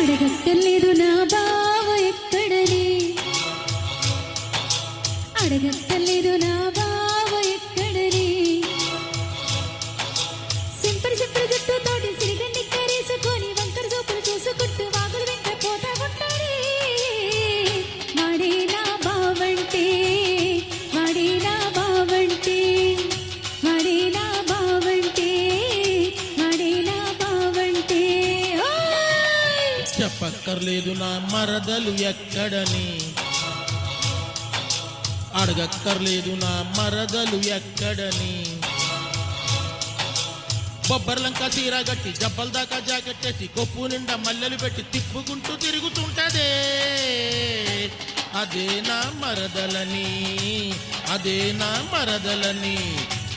అడగక్కర్లేదు నా బావ ఎక్కడని చెప్పక్కర్లేదు నా మరదలు ఎక్కడని. అడగక్కర్లేదు నా మరదలు ఎక్కడని. బొబ్బర్లంక చీర గట్టి జబ్బల దాకా జాకెట్ వేసి కొప్పు నిండా మల్లెలు పెట్టి తిప్పుకుంటూ తిరుగుతుంటదే. అదే నా మరదలని అదే నా మరదలని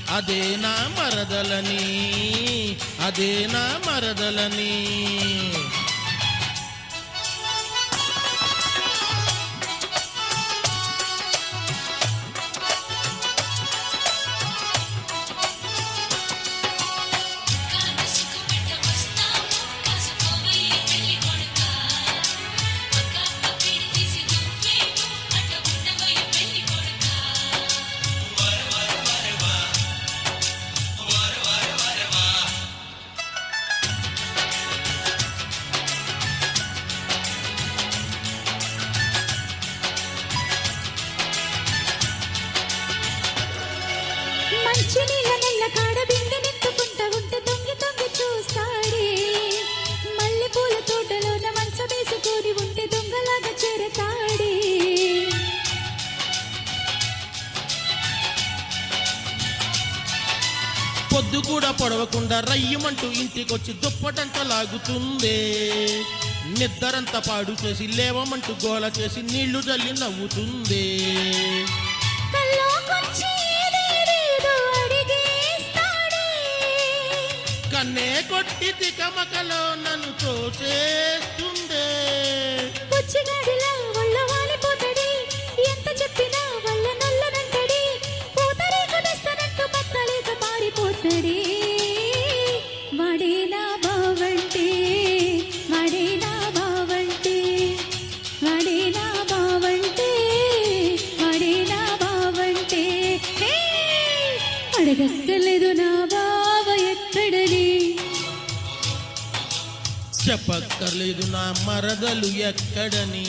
అదే నా మరదలని అదే నా మరదలని. పొద్దు కూడా పొడవకుండా రయ్యమంటూ ఇంటికొచ్చి దుప్పటంత లాగుతుందే. నిద్దరంతా పాడు చేసి లేవమంటూ గోల చేసి నీళ్ళు జల్లి నవ్వుతుందే. కన్నే కమకలో నన్ను తోచేస్తుందే పుచ్చిగాడిలా ఒళ్ళ వాలిపోతాడే ఎంత చెప్పినా వల్ల నల్లనంటడే పూతరేకు తెస్తానంటూ పత్తలేక పారిపోతాడే వాడే బావంటే వాడే బావంటే వాడే బావంటే వాడే బావంటే. నా బావ ఎక్కడని చెప్పక్కర్లేదు నా మరదలు ఎక్కడని.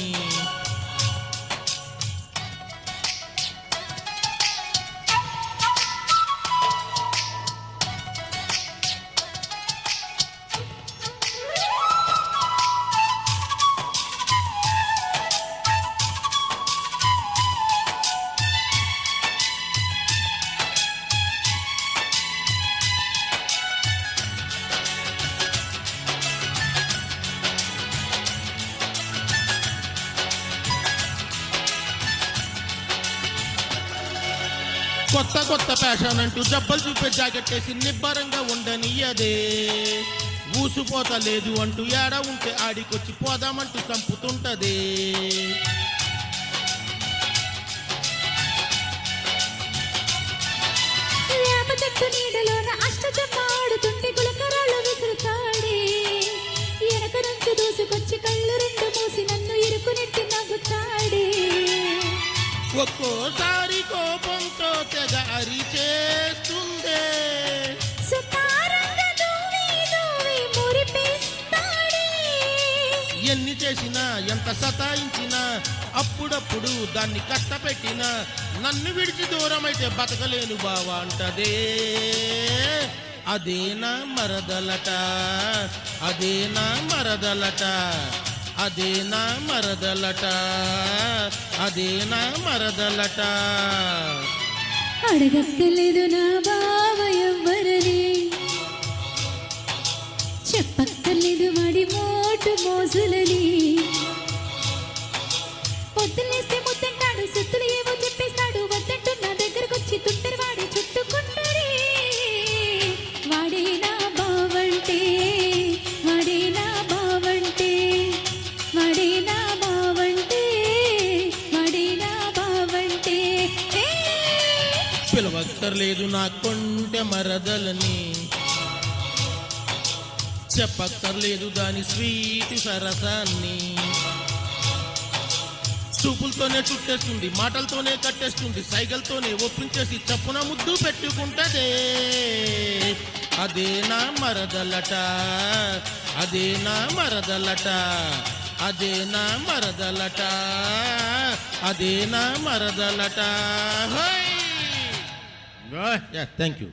కొత్త కొత్త ఫ్యాషన్ అంటూ జబ్బలు చూపే జాకెట్ వేసి నిబ్బరంగా ఉండనియదే ఊసుపోత లేదు అంటూ ఏడ ఉంటే ఆడికొచ్చి పోదామంటూ చంపుతుంటదే. వేప చెట్టు నీడలోన అష్టచమ్మ ఆడుతుంటే గులకరాళ్ళు విసురుతాడే. వెనక నుంచి దూసుకొచ్చి కళ్ళు రెండు మూసి నన్ను ఇరుకునెట్టి నవ్వుతాడే. ఒక్కోసారి దూవి మురిపిస్తాడే. ఎన్ని చేసినా ఎంత సతాయించినా అప్పుడప్పుడు దాన్ని కష్టపెట్టినా నన్ను విడిచి దూరమైతే బతకలేను బావా అంటదే. అదేనా మరదలట అదేనా మరదలట అదేనా మరదలట అదేనా మరదలట. అడగక్కర్లేదు నా బావ ఎవ్వరని చెప్పక్కర్లేదు మడి మోటు మోజులని. పిలవక్కర్లేదు నా కొంటె మరదలని. చెప్పక్కర్లేదు దాని స్వీట్ సరసాన్ని. చూపులతోనే చుట్టేస్తుంది మాటలతోనే కట్టేస్తుంది సైగలతోనే ఒప్పించేసి చప్పున ముద్దు పెట్టుకుంటదే. అదే నా మరదలట అదే నా మరదలట అదే నా మరదలట అదే నా మరదలట. Good. Yeah, thank you.